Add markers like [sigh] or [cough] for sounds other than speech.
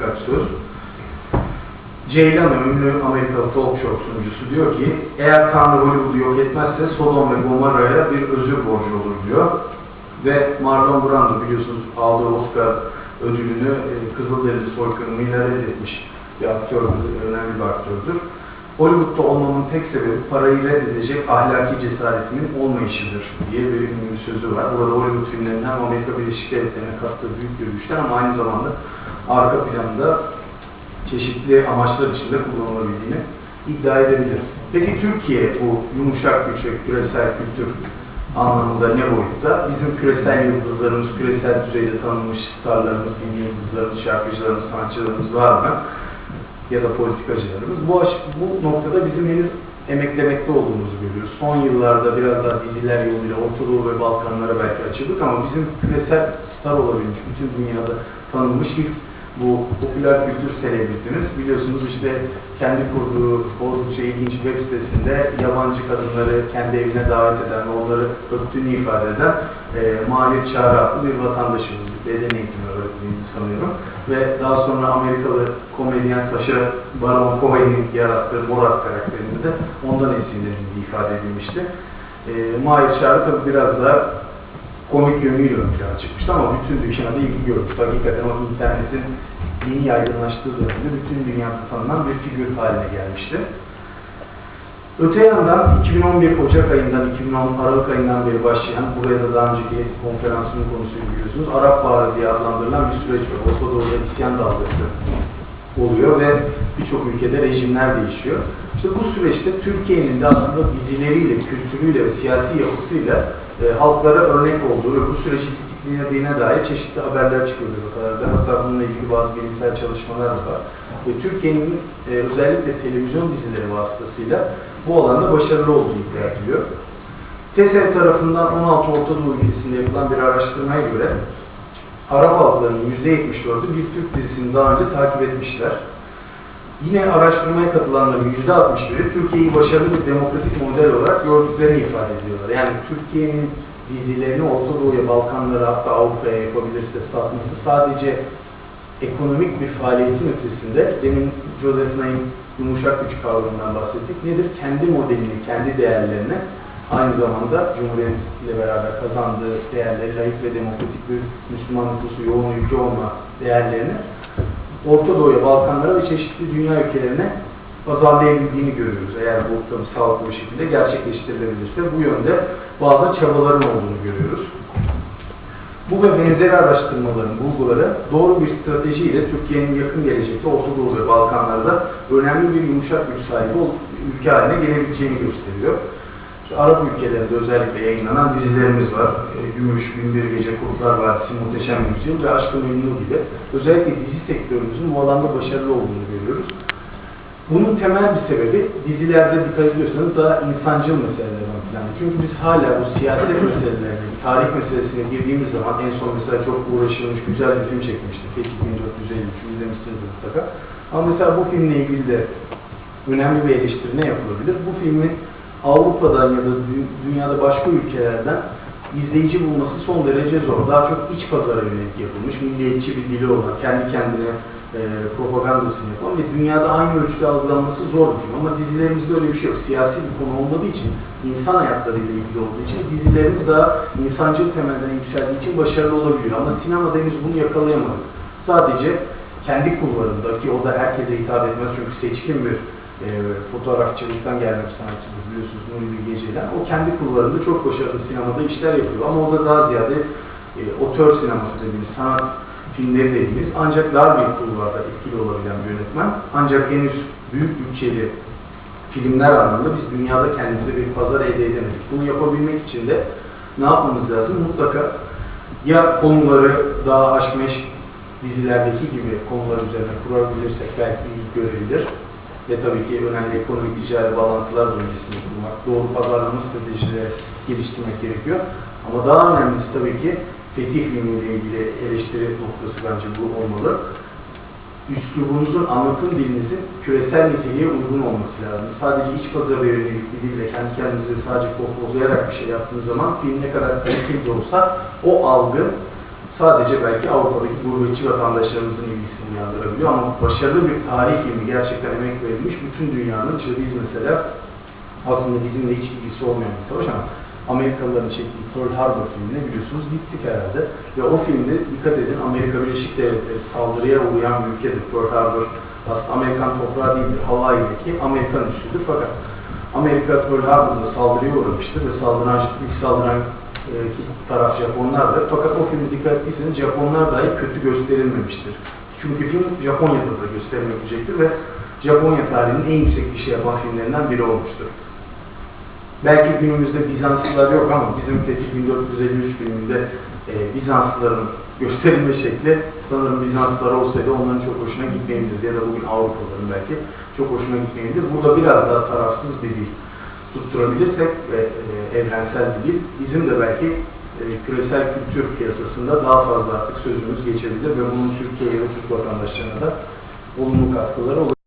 birkaç söz. Ceylan ünlü Amerikalı talk show sunucusu diyor ki eğer Tanrı Hollywood'u yok etmezse Sodom ve Gomorra'ya bir özür borcu olur diyor. Ve Marlon Brando biliyorsunuz aldığı Oscar ödülünü e, Kızılderili soykırımıyla reddetmiş bir aktördür, önemli bir aktördür. Hollywood'da olmamın tek sebebi parayı reddedecek ahlaki cesaretimin olmayışıdır diye bir ünlü sözü var. Burada Hollywood filmlerinin hem Amerika Birleşik Devletleri'ne kattığı büyük güçten ama aynı zamanda arka planda çeşitli amaçlar içinde kullanılabildiğini iddia edebilir. Peki Türkiye bu yumuşak güç ve küresel kültür anlamında ne boyutta? Bizim küresel yıldızlarımız, küresel düzeyde tanınmış starlarımız, din yıldızlarımız, şarkıcılarımız, sanatçılarımız var mı? Ya da politikacılarımız. Bu, bu noktada bizim henüz emeklemekte olduğumuzu görüyoruz. Son yıllarda biraz daha diziler yoluyla Orta Doğu ve Balkanlara belki açıldık ama bizim küresel star olabilmiş, bütün dünyada tanınmış ilk bu popüler kültür selebritimiz biliyorsunuz işte kendi kurduğu oldukça ilginç web sitesinde yabancı kadınları kendi evine davet eden ve onları öptüğünü ifade eden e, Mahir Çağrı adlı bir vatandaşımız, beden eğitimi öğretmeniydi sanıyorum. Ve daha sonra Amerikalı komedyen Sacha Baron Cohen'in yarattığı Borat karakterini de ondan esinlendiği ifade edilmişti. E, Mahir Çağrı tabi biraz daha komik yönüyle ön plana çıkmıştı ama bütün dünyada ilgi görmüştü. Hakikaten o internetin yeni yaygınlaştığı dönemde bütün dünyada tanınan bir figür haline gelmişti. Öte yandan 2011 Ocak ayından 2010 Aralık ayından beri başlayan, buraya da daha önceki konferansının konusunu biliyorsunuz, Arap Baharı diye adlandırılan bir süreç var. Doğu'da isyan dalgası oluyor ve birçok ülkede rejimler değişiyor. İşte bu süreçte Türkiye'nin de aslında dizileriyle, kültürüyle siyasi yapısıyla e, halklara örnek olduğu ve bu süreci tetiklediğine dair çeşitli haberler çıkıyor ortalarda. Hatta bununla ilgili bazı bilimsel çalışmalar da var. Ve Türkiye'nin e, özellikle televizyon dizileri vasıtasıyla bu alanda başarılı olduğu iddia ediliyor. TESEV tarafından 16 Orta Doğu ülkesinde yapılan bir araştırmaya göre Arap halklarının %74'ü bir Türk dizisini daha önce takip etmişler. Yine araştırmaya katılanların %61'i Türkiye'yi başarılı bir demokratik model olarak gördüklerini ifade ediyorlar. Yani Türkiye'nin dizilerini Orta Doğu'ya, Balkanlara hatta Avrupa'ya yapabilirse satması sadece ekonomik bir faaliyetin ötesinde demin Joseph Naim yumuşak güç kavramından bahsettik. Nedir? Kendi modelini, kendi değerlerini aynı zamanda Cumhuriyet'le beraber kazandığı değerleri, layık ve demokratik bir Müslüman nüfusu, yoğun ülke olma değerlerini Orta Doğu'ya, Balkanlara ve çeşitli dünya ülkelerine pazarlayabildiğini görüyoruz. Eğer bu tabii sağlıklı bir şekilde gerçekleştirilebilirse bu yönde bazı çabaların olduğunu görüyoruz. Bu ve benzeri araştırmaların bulguları doğru bir stratejiyle Türkiye'nin yakın gelecekte Orta Doğu ve Balkanlarda önemli bir yumuşak güç sahibi ülke haline gelebileceğini gösteriyor. İşte Arap ülkelerinde özellikle yayınlanan dizilerimiz var. E, Gümüş, Binbir Gece, Kurtlar Vadisi, Muhteşem Yüzyıl ve Aşk-ı Memnu gibi. Özellikle dizi sektörümüzün bu alanda başarılı olduğunu görüyoruz. Bunun temel bir sebebi dizilerde dikkat ediyorsanız daha insancıl meseleler ön planda. Çünkü biz hala bu siyaset [laughs] meselelerine, tarih meselesine girdiğimiz zaman en son mesela çok uğraşılmış güzel bir film çekmişti. Fetih 1453 izlemişsinizdir mutlaka. Ama mesela bu filmle ilgili de önemli bir eleştiri ne yapılabilir? Bu filmin Avrupa'dan ya da dü- dünyada başka ülkelerden izleyici bulması son derece zor. Daha çok iç pazara yönelik yapılmış, milliyetçi bir dili olan, kendi kendine e, propagandasını yapan ve dünyada aynı ölçüde algılanması zor bir film. Ama dizilerimizde öyle bir şey yok. Siyasi bir konu olmadığı için, insan hayatlarıyla ilgili olduğu için dizilerimiz daha insancıl temelden yükseldiği için başarılı olabiliyor. Ama sinemada henüz bunu yakalayamadık. Sadece kendi kulvarında ki o da herkese hitap etmez çünkü seçkin bir e, fotoğrafçılıktan gelmek sanatçıdır biliyorsunuz Nuri Bilge Ceylan. O kendi kulvarında çok başarılı sinemada işler yapıyor ama o da daha ziyade e, otör sineması dediğimiz sanat filmleri dediğimiz ancak dar bir kulvarda etkili olabilen bir yönetmen. Ancak henüz büyük bütçeli filmler anlamında biz dünyada kendimize bir pazar elde edemedik. Bunu yapabilmek için de ne yapmamız lazım? Mutlaka ya konuları daha aşk meşk dizilerdeki gibi konular üzerine kurabilirsek belki iyi görebilir. Ve tabii ki önemli ekonomik ticari bağlantılar öncesinde kurmak, doğru pazarlama stratejileri geliştirmek gerekiyor. Ama daha önemlisi tabii ki Fetih filmiyle ilgili eleştiri noktası bence bu olmalı. Üslubunuzun, anlatım dilinizin küresel niteliğe uygun olması lazım. Sadece iç pazara yönelik bir dille kendi kendinizi sadece pohpohlayarak bir şey yaptığınız zaman film ne kadar kaliteli olsa o algı sadece belki Avrupa'daki gurbetçi vatandaşlarımızın ilgisini uyandırabiliyor ama başarılı bir tarih filmi gerçekten emek verilmiş bütün dünyanın işte biz mesela aslında bizimle hiç ilgisi olmayan bir savaş ama Amerikalıların çektiği Pearl Harbor filmine biliyorsunuz gittik herhalde. Ve o filmde dikkat edin Amerika Birleşik Devletleri saldırıya uğrayan bir ülkedir. Pearl Harbor aslında Amerikan toprağı değildir. Hawaii'deki Amerikan üssüdür fakat Amerika Pearl Harbor'da saldırıya uğramıştır ve saldıran, ilk saldıran e, taraf Japonlardır. Fakat o filmi dikkat ettiyseniz Japonlar dahi kötü gösterilmemiştir. Çünkü film Japonya'da da gösterilecektir ve Japonya tarihinin en yüksek işi yapan filmlerinden biri olmuştur. Belki günümüzde Bizanslılar yok ama bizim Fetih 1453 filminde e, Bizanslıların gösterilme şekli sanırım Bizanslılar olsaydı onların çok hoşuna gitmeyebilir ya da bugün Avrupalıların belki çok hoşuna gitmeyebilir. Burada biraz daha tarafsız bir dil tutturabilirsek ve e, evrensel bir dil bizim de belki e, küresel kültür piyasasında daha fazla artık sözümüz geçebilir ve bunun Türkiye'ye ve Türk vatandaşlarına da olumlu katkıları olur.